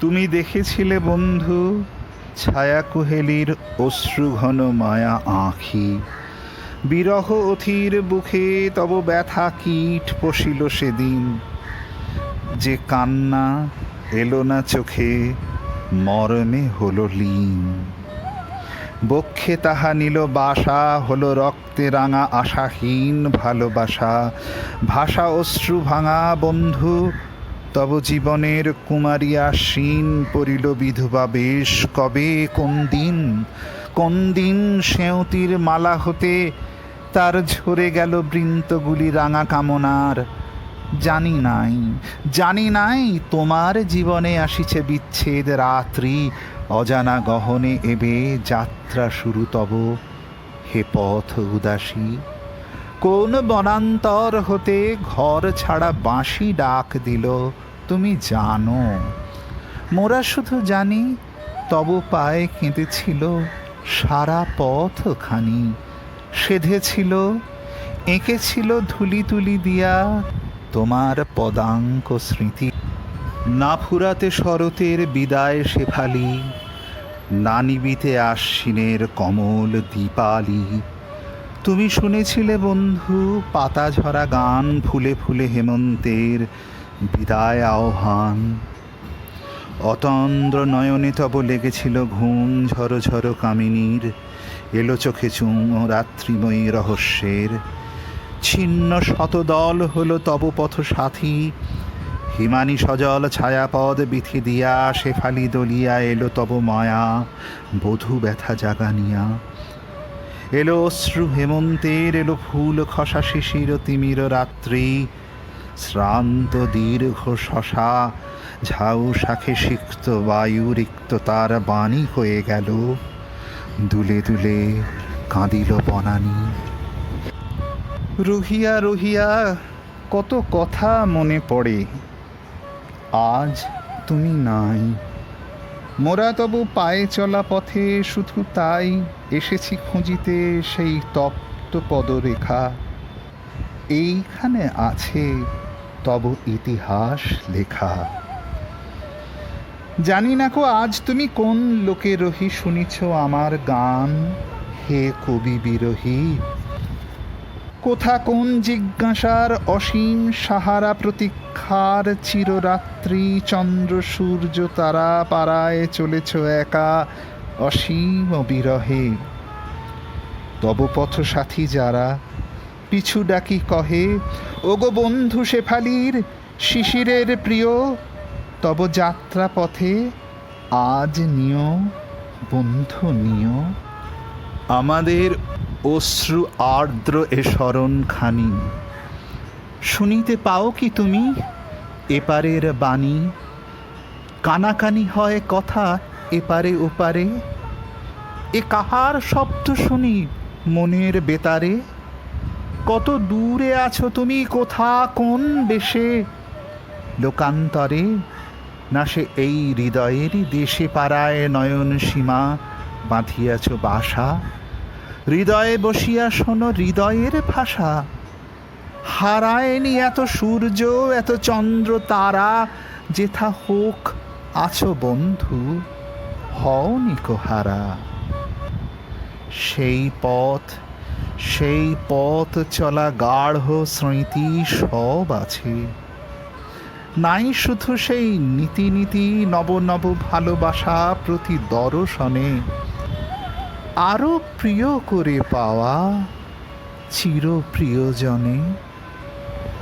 তুমি দেখেছিলে বন্ধু ছায়া কুহেলির অশ্রুঘন মায়া আঁখি। বিরহ অথির বুকে তব ব্যথা কীট পশিল সেদিন। যে কান্না এলো না চোখে, মরণে হলো লীন। বক্ষে তাহা নিল বাসা, হলো রক্তে রাঙা আশাহীন ভালোবাসা। ভাষা অশ্রু ভাঙা বন্ধু তব জীবনের কুমারিয়া আশ্বিন পড়িল বিধবা বেশ। কবে, কোন দিন কোন দিন সেঁতির মালা হতে তার ঝরে গেল বৃন্তগুলি রাঙা কামনার। জানি নাই জানি নাই তোমার জীবনে আসিছে বিচ্ছেদ রাত্রি। অজানা গহনে এবে যাত্রা শুরু তব। হে পথ উদাসী কোন বনান্তর হতে ঘর ছাড়া বাঁশি ডাক দিল, তুমি জানো। মোরা শুধু জানি, তব পায়ে কেঁদেছিল সারা পথ খানি সেধেছিল, এঁকেছিল ধুলি তুলি দিয়া তোমার পদাঙ্ক স্মৃতি। না ফুরাতে শরতের বিদায় শেফালি না নিবিতে আশ্বিনের কমল দীপালি। তুমি শুনেছিলে বন্ধু পাতা ঝরা গান ফুলে ফুলে হেমন্তের বিদায় আহ্বান। অতন্দ্র নয়নে তব লেগেছিল ঘুম ঝরো ঝরো কামিনীর, এলো চোখে চুম রাত্রিময়ী রহস্যের। ছিন্ন শতদল হলো তব পথ সাথী, হিমানি সজল ছায়াপদ বিথি দিয়া শেফালি দলিয়া এলো তব মায়া, বধূ ব্যথা জাগানিয়া। এলো অশ্রু হেমন্তের, এলো ফুল খসা শিশির তিমির রাত্রি। শ্রান্ত দীর্ঘ শশা, ঝাউ শাখে সিক্ত বায়ু, রিক্ত তার বাণী হয়ে গেল। দুলে দুলে কাঁদিল বনানি। রুহিয়া রুহিয়া, কত কথা মনে পড়ে। আজ তুমি নাই। মোরা তবু পায়ে চলা পথে শুধু তাই এসেছি খুঁজিতে সেই তপ্ত পদরেখা। এইখানে আছে তব ইতিহাস লেখা। জানি না কো আজ তুমি কোন লোকে রহি শুনিছ আমার গান। হে কবি বিরহী কোথা কোন জিজ্ঞাসার অসীম সাহারা প্রতীক্ষার চিররাত্রি চন্দ্র সূর্য তারা পাড়ায় চলেছ একা অসীম বিরহে তব পথ সাথী যারা, পিছু ডাকি কহে, ওগো বন্ধু শেফালির, শিশিরের প্রিয়, তব যাত্রা পথে আজ নিয়, বন্ধু নিয়। আমাদের অশ্রু আর্দ্র এ স্মরণ খানি। শুনিতে পাও কি তুমি এপারের বাণী? কানাকানি হয় কথা এপারে ওপারে। এ কাহার শব্দ শুনি মনের বেতারে? কত দূরে আছো তুমি, কোথা, কোন দেশে? লোকান্তরে না সে এই হৃদয়েরই দেশে পাড়ায় নয়ন সীমা বাঁধিয়াছ বাসা? হৃদয়ে বসিয়া শোনো হৃদয়ের ভাষা। হারায়নি এত সূর্য, এত চন্দ্র তারা, যেথা হোক আছো বন্ধু, হওনি কোহারা। সেই পথ সেই পথ চলা গাঢ় স্মৃতি সব আছে। নাই শুধু সেই নীতি নীতি, নব নব ভালোবাসা প্রতি দর্শনে আরও প্রিয় করে পাওয়া চির প্রিয়জনে